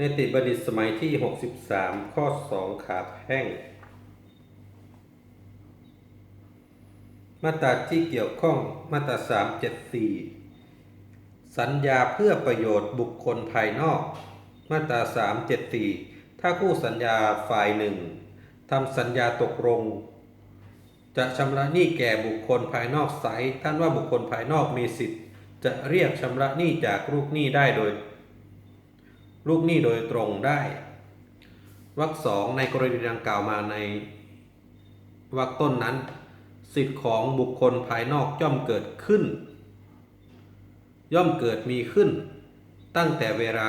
ในติบัณฑิตสมัยที่ 63 ข้อ 2 ขาแพ่ง มาตราที่เกี่ยวข้องมาตรา 374 สัญญาเพื่อประโยชน์บุคคลภายนอก มาตรา 374 ถ้าคู่สัญญาฝ่ายหนึ่งทำสัญญาตกลง จะชำระหนี้แก่บุคคลภายนอกไซส์ท่านว่าบุคคลภายนอกมีสิทธิ์ จะเรียกชำระหนี้จากลูกหนี้ได้โดย ลูกหนี้โดยตรงได้วรรคสองในกรณีดังกล่าวมาในวรรคต้นนั้น สิทธิของบุคคลภายนอกย่อมเกิดขึ้น ย่อมเกิดมีขึ้น ตั้งแต่เวลา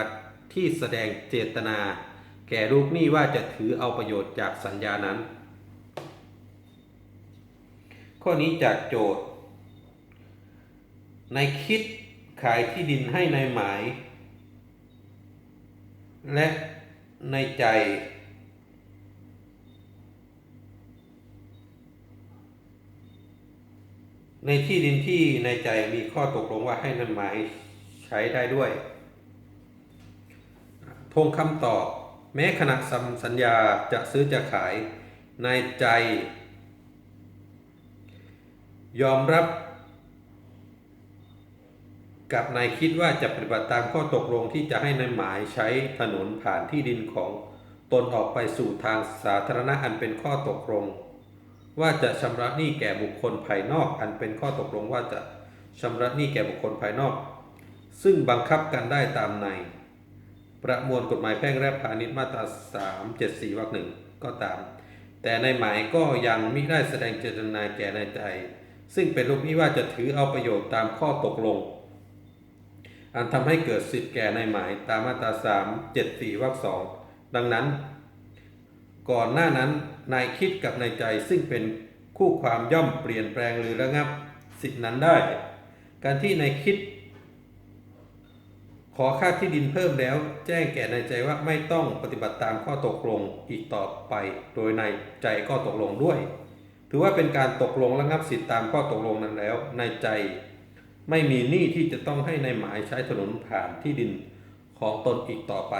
ที่แสดงเจตนา แก่ลูกหนี้ว่าจะถือเอาประโยชน์จากสัญญานั้น ข้อนี้จากโจทย์ ในคิดขายที่ดินให้ในหมาย และในใจ ในที่ดินที่ในใจมีข้อตกลงว่าให้ในหมายใช้ได้ด้วย ทงคำตอบ แม้ขณะทำสัญญาจะซื้อจะขายในใจ ยอมรับ กับนายคิดว่าจะปฏิบัติตามข้อตกลงที่จะให้นายหมายใช้ถนนผ่านที่ดินของตนออกไปสู่ทางสาธารณะอันเป็นข้อตกลง ว่าจะชำระหนี้แก่บุคคลภายนอก อันเป็นข้อตกลงว่าจะชำระหนี้แก่บุคคลภายนอก ซึ่งบังคับกันได้ตามใน ประมวลกฎหมายแพ่งและพาณิชย์มาตรา 3 7 4วรรคหนึ่งก็ตาม แต่ในหมายก็ยังมิได้แสดงเจตนาแก่ในใจ ซึ่งเป็นลูกหนี้ว่าจะถือเอาประโยชน์ตามข้อตกลง อันทำให้เกิดสิทธิ์แก่ในหมายตามมาตรา3 7 4วรรคสองดังนั้น ก่อนหน้านั้นนายคิดกับนายใจซึ่งเป็นคู่ความย่อมเปลี่ยนแปลงหรือระงับ สิทธินั้นได้ การที่นายคิด ขอค่าที่ดินเพิ่มแล้ว แจ้งแก่นายใจว่าไม่ต้องปฏิบัติตามข้อตกลงอีกต่อไป โดยนายใจก็ตกลงด้วย ถือว่าเป็นการตกลงระงับสิทธิตามข้อตกลงนั้นแล้วนายใจ ไม่มีหนี้ที่จะต้องให้ในหมายใช้ถนนผ่านที่ดินของตนอีกต่อไป